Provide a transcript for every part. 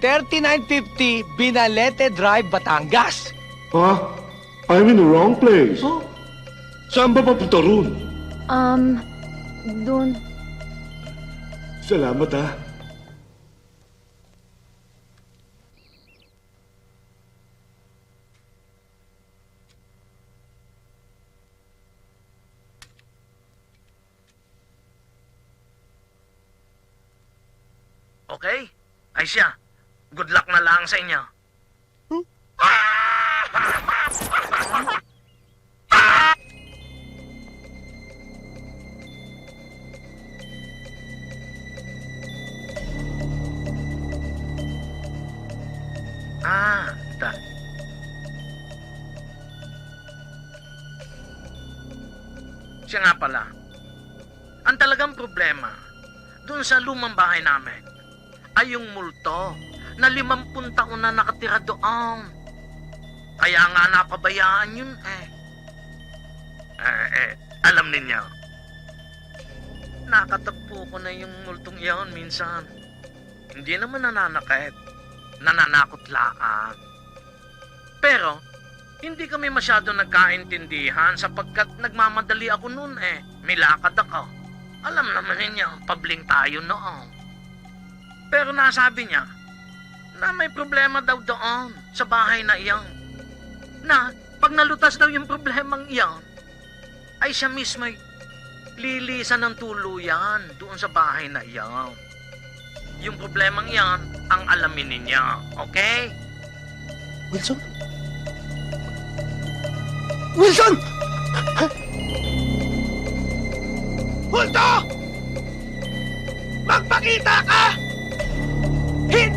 3950 Binalete Drive, Batangas. Ha? I'm in the wrong place. Saan ba papunta ron? Um, dun. Salamat ha. Okay? Ay siya. Good luck na lang sa inyo. Ah, ita. Siya nga pala. Ang talagang problema, dun sa lumang bahay namin, ay yung multo na limampung taon na nakatira doon. Kaya nga napabayaan yun eh. Eh, eh, alam ninyo, nakatagpo ko na yung multong iyon minsan. Hindi naman nananakit, nananakot laan. Pero, hindi kami masyado nagkaintindihan sapagkat nagmamadali ako noon eh. Milakad ako. Alam naman ninyo, pabling tayo noon. Pero nasabi niya na may problema daw doon sa bahay na iyon. Na pag nalutas daw yung problemang iyon, ay siya mismo lilisan ng tuluyan doon sa bahay na iyon. Yung problemang iyon ang alamin ninyo, okay? Wilson? Wilson! Hulto! Magpakita ka!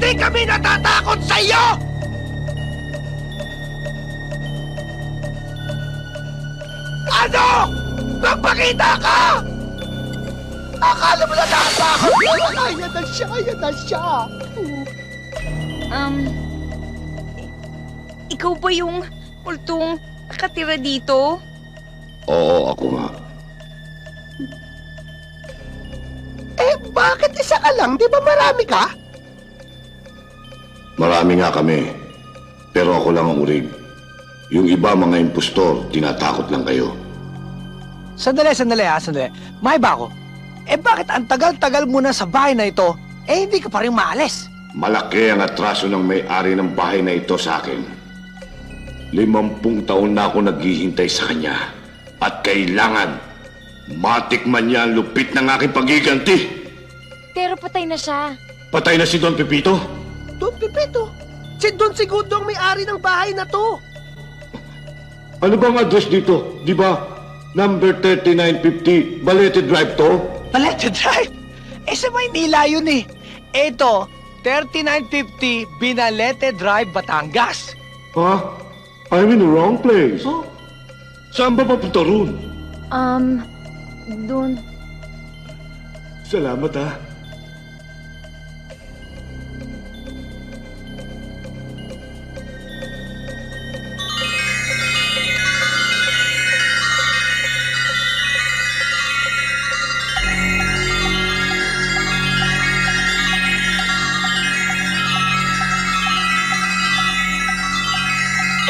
Hindi kami natatakot sa iyo! Ano? Magpakita ka! Akala mo na natatakot ka? Ayan na siya, ayan na siya! Um, ikaw ba yung multong nakatira dito? Oo, ako nga. Eh, bakit isa ka lang? Di ba marami ka? Marami nga kami. Pero ako lang ang urig. Yung iba mga impostor, tinatakot lang kayo. Sandali, sandali ha, sandali. May ba ako? Eh bakit ang tagal-tagal mo na sa bahay na ito, eh hindi ka pa rin maalis? Malaki ang atraso ng may-ari ng bahay na ito sa akin. Limampung taon na ako naghihintay sa kanya. At kailangan matikman niya ang lupit ng aking pagiganti. Pero patay na siya. Patay na si Don Pepito. Don Pepito, si Don Segundo ang may-ari ng bahay na to. Ano bang address dito? Di ba? Number 3950 Balete Drive to? Palete Drive? Eh sa Maynila yun eh. Ito, 3950 Binalete Drive, Batangas. Ha? I'm in the wrong place. Saan ba papunta ron? Um, dun. Salamat ha.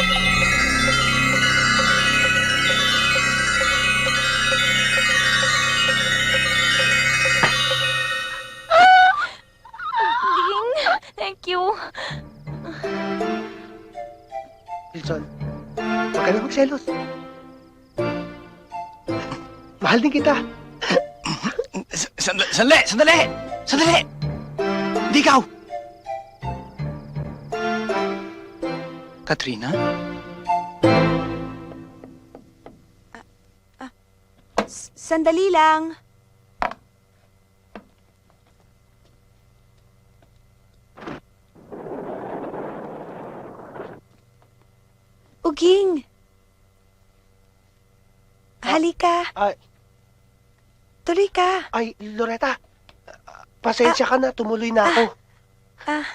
Thank you. Wilson, huwag ka na magselos. Mahal din kita. Sandali, sandali, sandali! Sandali! Hindi ikaw! Katrina? Sandali lang. Uging. Halika. Ay, Tuloy ka. ay, Loretta. Pasensya ka na, tumuloy na ako. Ah,